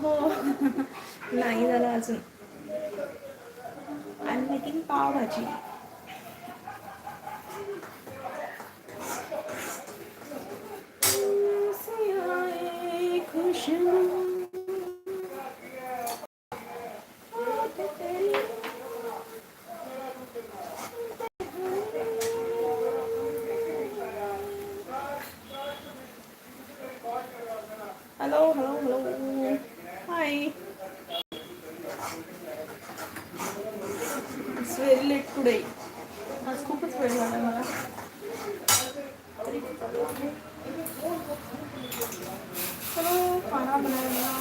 हो. नाही झालं अजून. I making pav bhaji. Hello hello hello hi it's very late today आज खूपच वेळ झाला मला चलो खाना बनाना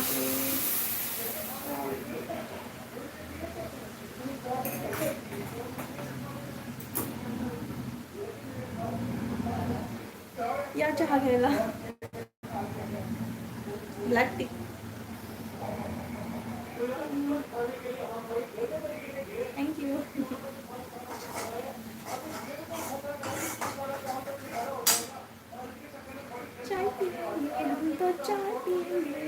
या चहा घ्यायला. ब्लॅक टी थँक्यू चाय पिएंगे हम तो चाय पिएंगे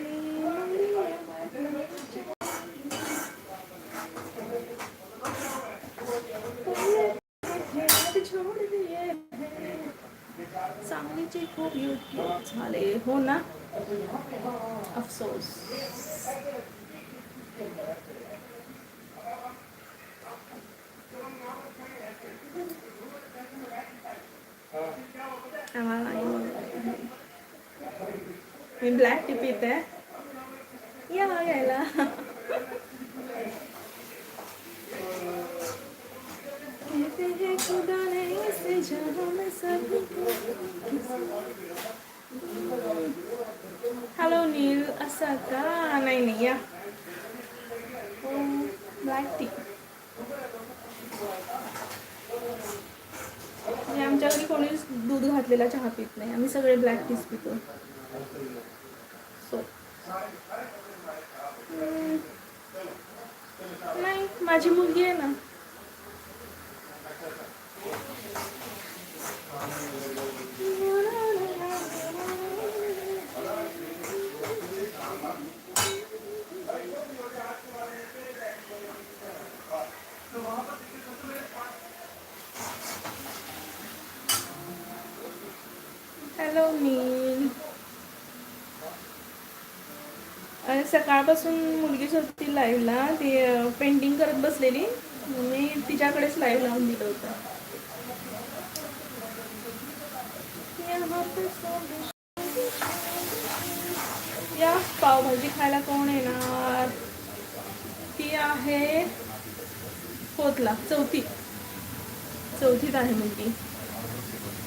छोड़ दिए सांगलीचे खूप युद्ध झाले हो ना अफसोस आम्हाला मी ब्लॅक टी पिते या घ्यायला कहते हैं खुदा ने इसे जहां में सभी हॅलो नील असं का नाही नाही या ब्लॅक टी म्हणजे आमच्या घरी कोणीच दूध घातलेला चहा पित नाही आम्ही सगळे ब्लॅक टीच पितो सो नाही माझी मुलगी आहे ना हॅलो मी आणि सकाळपासून मुलगीच होती लाईव्हला ती पेंटिंग करत बसलेली. मी तिच्याकडेच लाईव्ह लावून दिलं होतं. या पावभाजी खायला कोण येणार? ती आहे पोतला चौथी. चौथीत आहे मुलगी.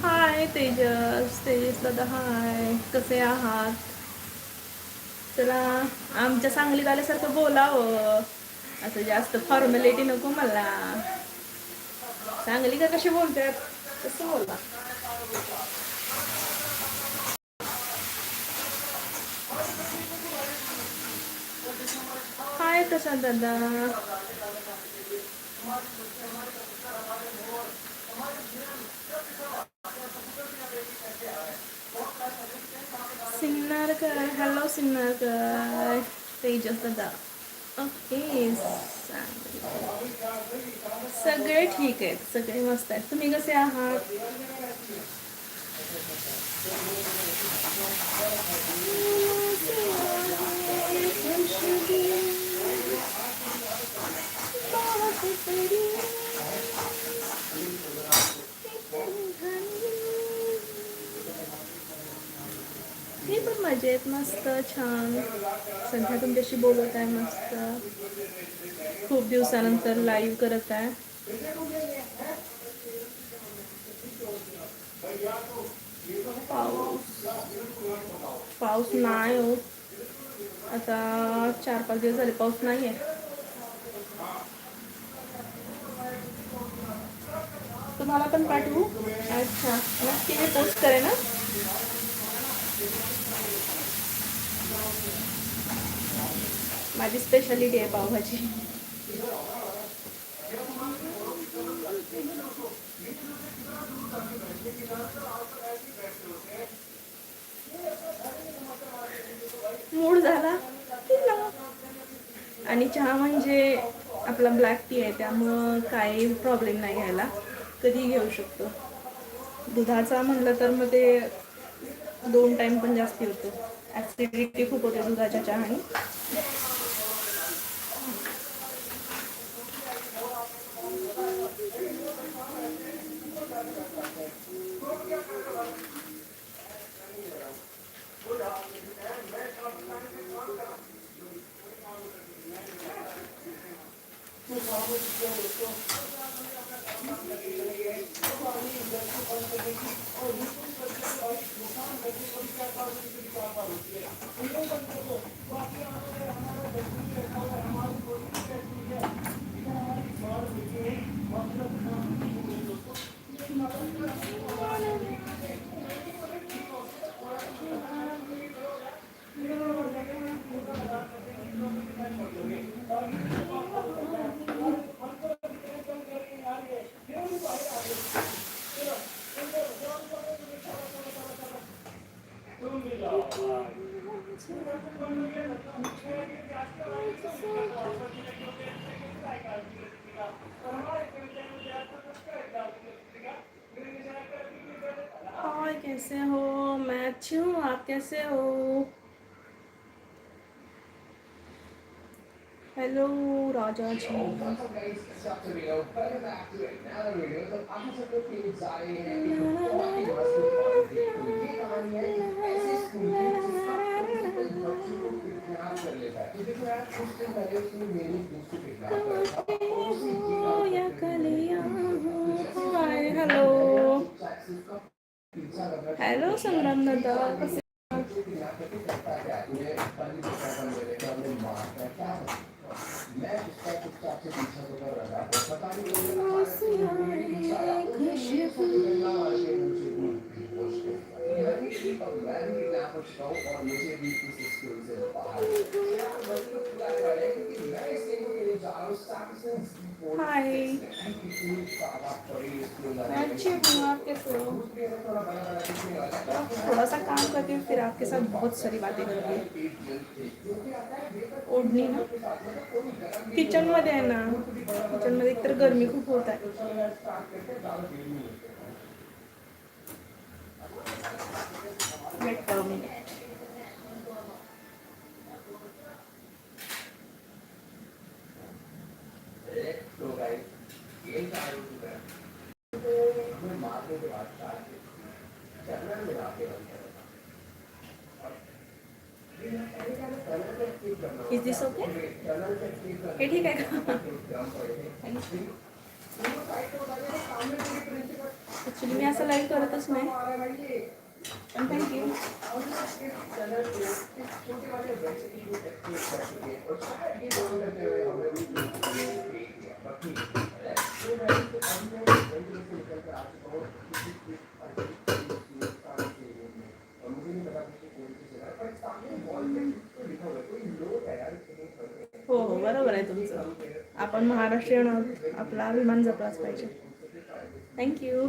हाय तेजस तेजस दादा हाय. कसे आहात? चला आमच्या सांगलीत आल्यासारखं बोलावं. असं जास्त फॉर्मॅलिटी नको मला. सांगली का कशी बोलतात? तसं बोला. हाय प्रसाद दादा. सिन्नारकर हॅलो सिन्नारकर तेजस दादा ओके सगळे ठीक आहेत सगळे मस्त आहेत तुम्ही कसे आहात मी पण मजेत मस्त छान. सध्या तुमच्याशी बोलत आहे मस्त. खूप दिवसानंतर लाईव्ह करत आहे. पाऊस. पाऊस नाही हो. आता चार पाच दिवस झाले पाऊस नाही आहे तुम्हाला पण पाठवू? अच्छा नक्की मी पोस्ट करेन ना माझी स्पेशालिटी आहे पावभाजी. मूड झाला आणि चहा म्हणजे आपला ब्लॅक टी आहे त्यामुळं काही प्रॉब्लेम नाही घ्यायला कधी घेऊ शकतो. दुधाचा म्हणलं तर मग ते दोन टाईम पण जास्ती होतो. ॲसिडिटी खूप होते दुधाच्या चहाने. हाय कैसे हो? मैं अच्छी हूँ आप कैसे हो? Hello Raja ji. Hello hello Sangram दादा कसे हाय अच्छी हूँ हो थोड़ा सा काम करती हूँ फिर आपके साथ बहुत सारी बातें करती हूँ ओढणी ना किचनमध्ये आहे ना? किचनमध्ये एकतर गरमी खूप होत आहे Is this okay? हे ठीक का ॲक्च्युली मी असं लाईक करतच नाही पण थँक्यू हो हो बरोबर आहे तुमचं. आपण महाराष्ट्रीयन आहोत. आपला अभिमान जपलाच पाहिजे. थँक्यू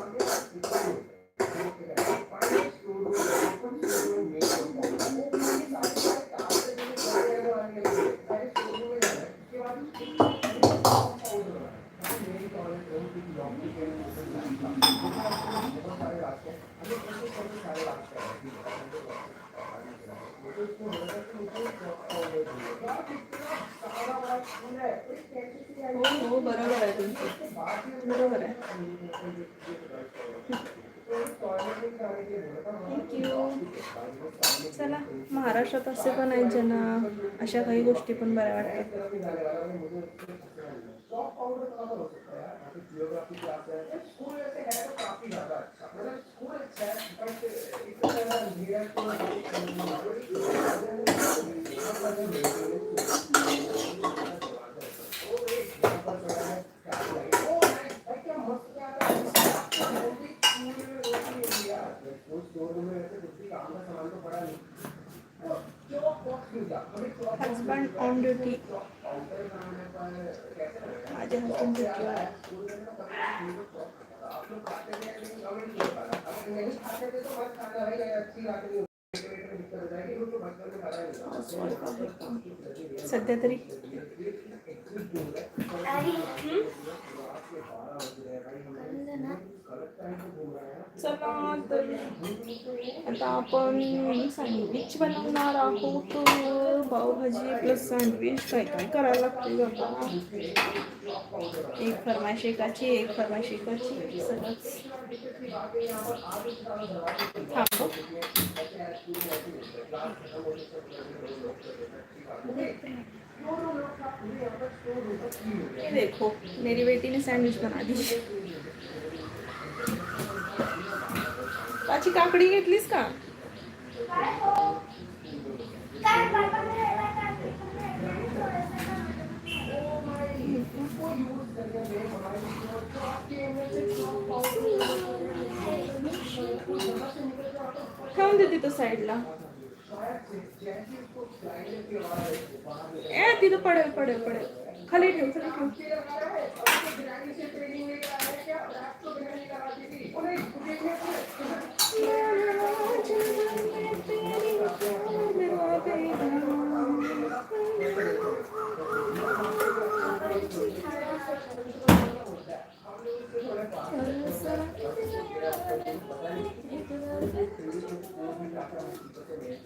हो हो बरोबर आहे तुमचं बरोबर आहे थँक्यू चला महाराष्ट्रात असे पण आहेत ज्यांना अशा काही गोष्टी पण बऱ्या वाटतात. हजबंड ऑन ड्युटी माझे हजबंड ड्युटीवर आहे. सध्या तरी. चला तर आता आपण सँडविच बनवणार आहोत. पावभाजी प्लस सँडविच काय काय करायला लागते बाबा एक फर्माशेकाची एकाची एक फर्माशेकाची. एकाची सगळंच. थांब देखो मेरी बेटी ने सैंडविच बना दी. पाची काकडी घेतलीस का? ठेवून दे तिथं साईडला. ए तिथं पडेल पडेल पडेल. खाली ठेव खाली ठेव.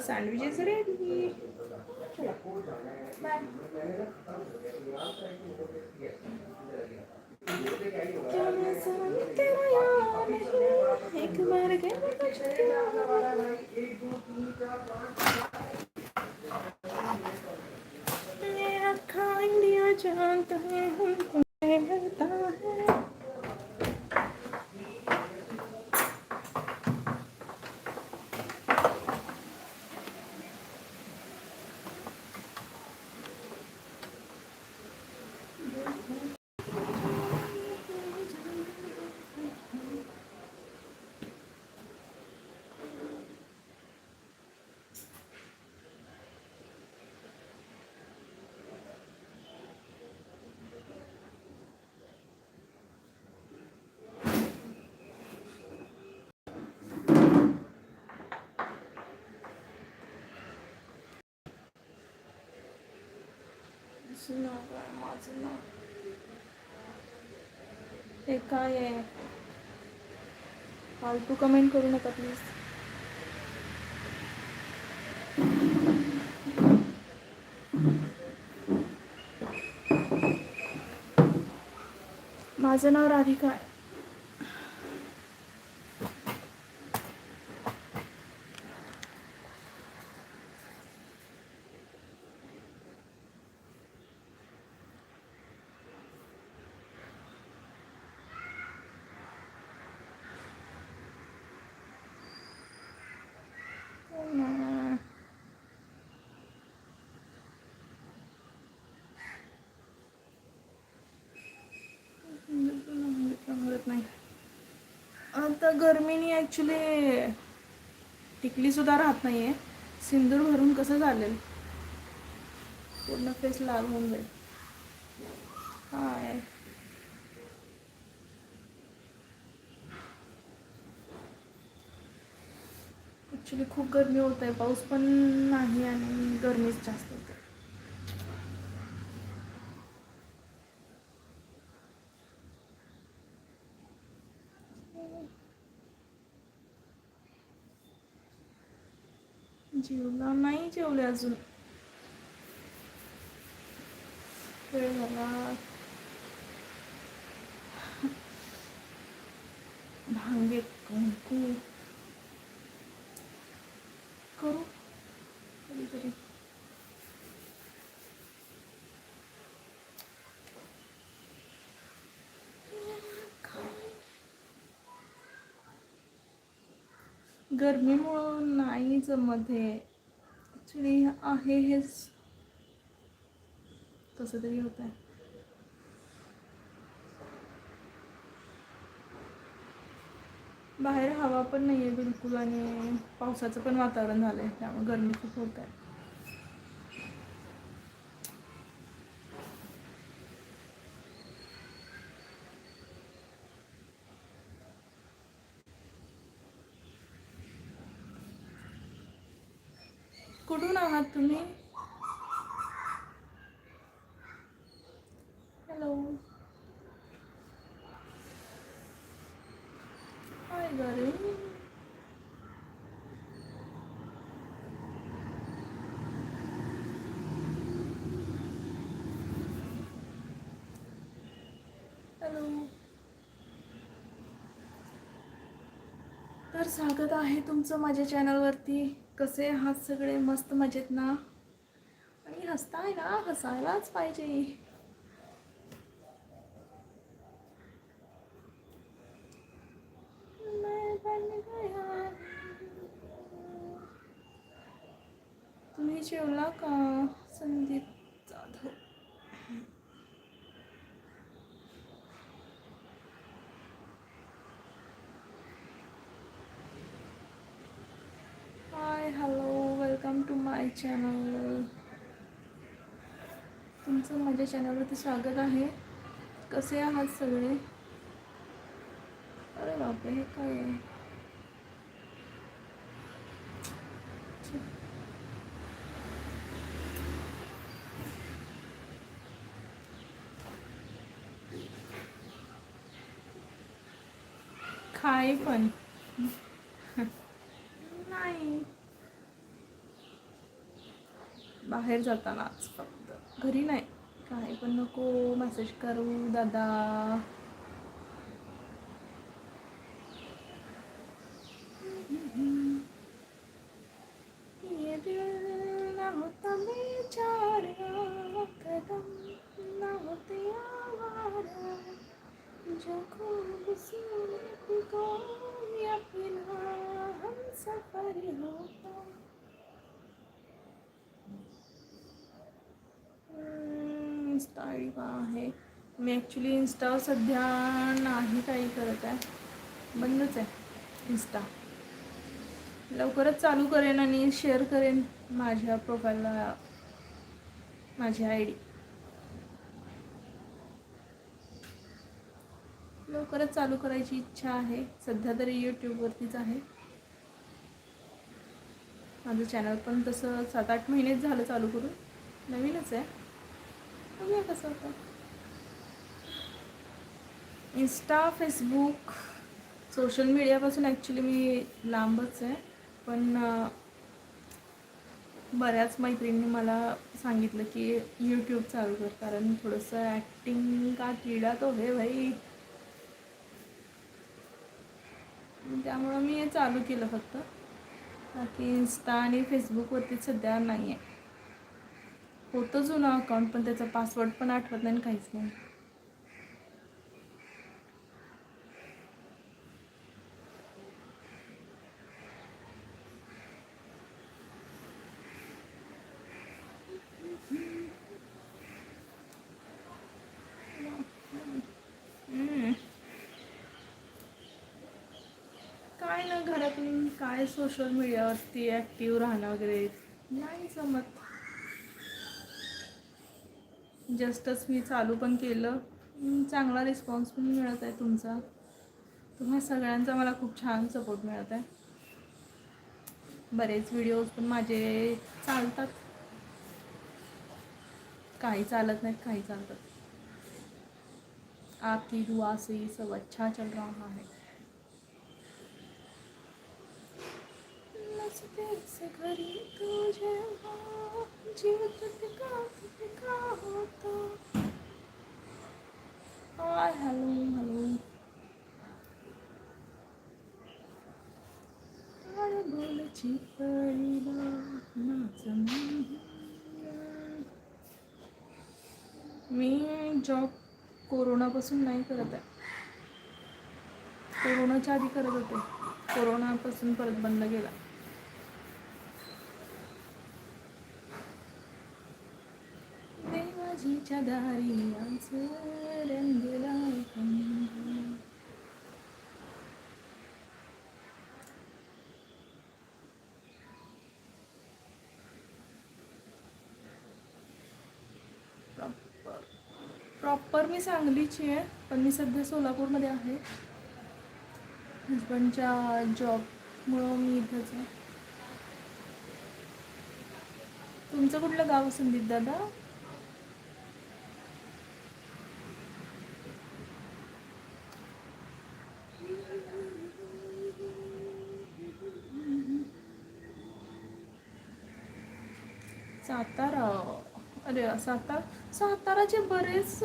सँडविचेस रेडी एक बार के मेरा खा इंडिया जानता है असं नाव आहे माझं नाव हे काय आहे? फालतू कमेंट करू नका प्लीज माझं नाव राधिका आहे हम्म. मिळत नाही आता गरमीने ॲक्च्युली टिकलीसुद्धा राहत नाही आहे सिंदूर भरून कसं चालेल? पूर्ण फेस लाल होऊन जाईल. काय ॲक्च्युली खूप गरमी होत आहे पाऊस पण नाही आणि गरमीच जास्त होते जेवला? नाही जेवले अजून. वेळ झाला. भांगे कुंकू. करू? कधीतरी. गर्मीमुळं नाही जमत हे. ॲक्च्युली आहे हेच. कसं तरी होत आहे बाहेर हवा पण नाही आहे बिलकुल आणि पावसाचं पण वातावरण झालं आहे त्यामुळे गरमी खूप होत आहे कुठून आहात तुम्ही? हॅलो हाय घरी हॅलो तर स्वागत आहे तुमचं माझ्या चॅनलवरती कसे आहात सगळे मस्त मजेत ना? आणि हसताय ना हसायलाच पाहिजे मैं बन गया. तुम्ही जेवला का Sandeep Jadhav hi hello welcome to my channel. तुमचं माझ्या चॅनलवरती स्वागत आहे. कसे आहात सगळे? अरे बापरे हे काय आहे? खाय काय पण नाही बाहेर जातानाच फक्त. घरी नाही. काय पण नको. मेसेज करू दादा. ये दिल ना होता बेचारा कदम ना होते आवारा जो खूबसूरत को या फिर हम सफर होता इन्स्टा आय डी आहे मी ॲक्च्युली इन्स्टा सध्या नाही काही करत आहे. बंदच आहे इन्स्टा लवकरच चालू करेन आणि शेअर करेन माझ्या प्रोफाईलला माझी आय डी लवकरच चालू करायची इच्छा आहे. सध्या तरी यूट्यूबवरतीच आहे. माझं चॅनल पण तसं सात आठ महिनेच झालं चालू करून. नवीनच आहे. बघूया कसं होतं. इन्स्टा फेसबुक सोशल मीडियापासून ॲक्च्युली मी लांबच आहे. पण बऱ्याच मैत्रिणींनी मला सांगितलं की यूट्यूब चालू कर. कारण थोडंसं ॲक्टिंग का किडा तो हे भाई. त्यामुळं मी हे चालू केलं फक्त. बाकी इन्स्टा आणि फेसबुकवरती सध्या नाही आहे होतं जुनं अकाउंट पण त्याचा पासवर्ड पण आठवत नाही काहीच नाही हम्म. काय ना घरातून काय सोशल मीडियावरती ॲक्टिव्ह राहणं वगैरे नाही जमत जस्टच मी चालू पण केलं. चांगला रिस्पॉन्स पण मिळत आहे तुमचा. तुम्हा सगळ्यांचा मला खूप छान सपोर्ट मिळत आहे. बरेच व्हिडिओज पण माझे चालतात. काही चालत नाहीत काही चालतात. आपकी दुआ से सब अच्छा चल रहा है. नजरेच घरी तुझे हो, जीव तुटका तुटका होतो हाय हॅलो हॅलो आळ बोलची पडीला नाच मी जॉब कोरोनापासून नाही करत आहे. कोरोनाच्या आधी करत होते. कोरोनापासून परत बंद केला. देवाजीच्या दारी रंगला प्रॉपर प्रॉपर मी सांगलीची आहे पण मी सध्या सोलापूरमध्ये आहे. हजबंडच्या जॉबमुळं मी इथंच आहे. तुमचं कुठलं गाव संदीप दादा सातारा सातारा सातारा साताराचे बरेच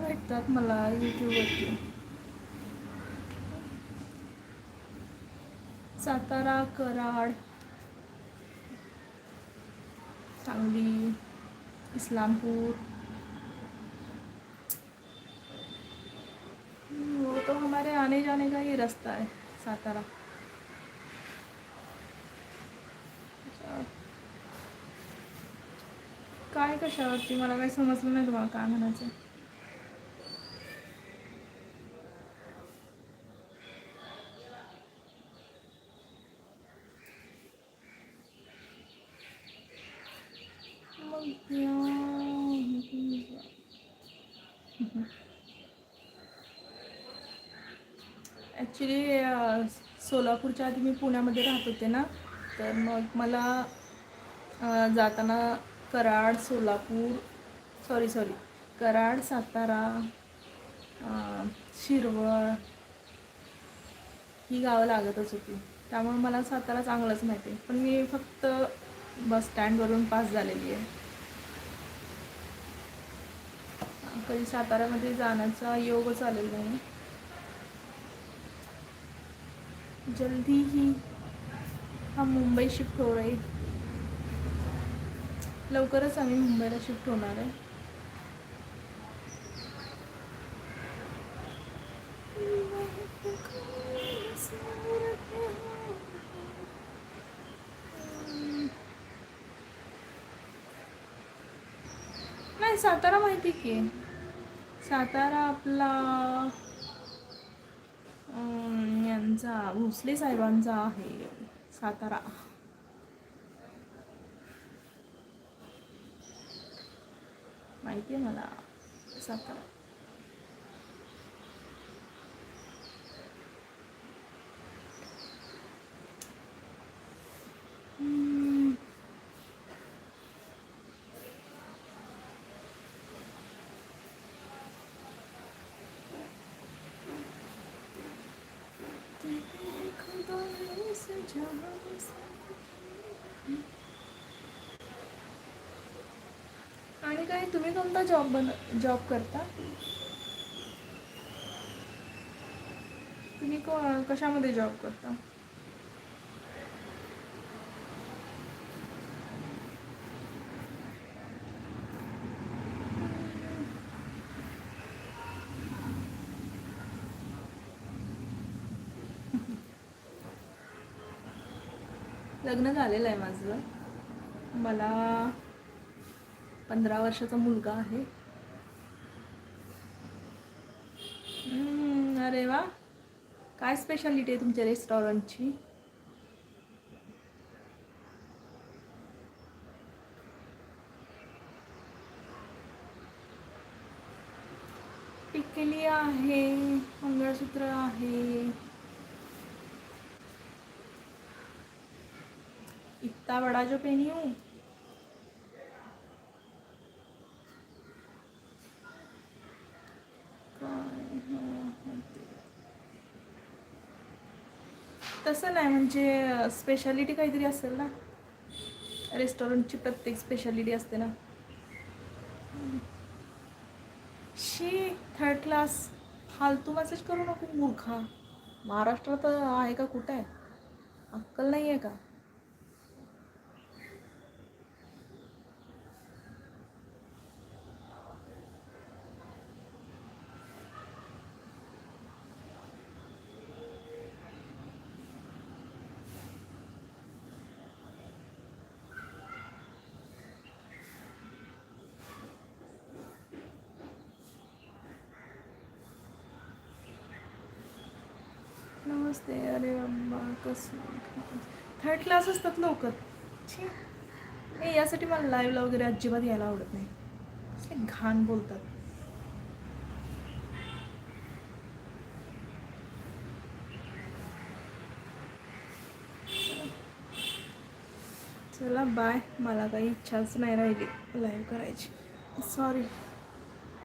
भेटतात मला यूट्यूबवरती. सातारा कराड सांगली इस्लामपूर. वो तो हमारे आने जाने का ही रास्ता है सातारा काय कशावरती? मला काही समजलं नाही तुम्हाला काय म्हणायचं ॲक्च्युली सोलापूरच्या आधी मी पुण्यामध्ये राहत होते ना तर मग मला जाताना कराड सोलापूर सॉरी सॉरी कराड सातारा शिरवळ ही गावं लागतच होती. त्यामुळे मला सातारा चांगलंच माहिती आहे. पण मी फक्त बस स्टँडवरून पास झालेली आहे. कधी साताऱ्यामध्ये जाण्याचा योगच आलेला नाही. जल्दी ही हम मुंबई शिफ्ट हो रही लवकरच आम्ही मुंबईला शिफ्ट होणार आहे. नाही सातारा माहिती की. सातारा आपला यांचा भोसले साहेबांचा आहे. सातारा. माहिती आहे मला सातारा हम्म. आणि काय तुम्ही कोणता जॉब बन जॉब करता? तुम्ही को कशामध्ये जॉब करता? लग्न झालेलं आहे माझं. मला पंधरा वर्षाचा मुलगा आहे. अरे वा. काय स्पेशालिटी आहे तुमच्या रेस्टॉरंटची टिकली आहे मंगळसूत्र आहे. इतना बड़ा जो पेनी हूँ. तसं नाही म्हणजे स्पेशालिटी काहीतरी असेल ना. रेस्टॉरंटची प्रत्येक स्पेशालिटी असते ना. शी थर्ड क्लास फालतू मेसेज करू नको मूर्खा. महाराष्ट्रात आहे का कुठं आहे? अक्कल नाही आहे का? असते. अरे बाबा कसं थर्ड क्लास असतात लोक हे नाही यासाठी मला लाईव्हला वगैरे अजिबात यायला आवडत नाही. असे घाण बोलतात. चला बाय मला काही इच्छाच नाही राहिली लाईव्ह करायची. सॉरी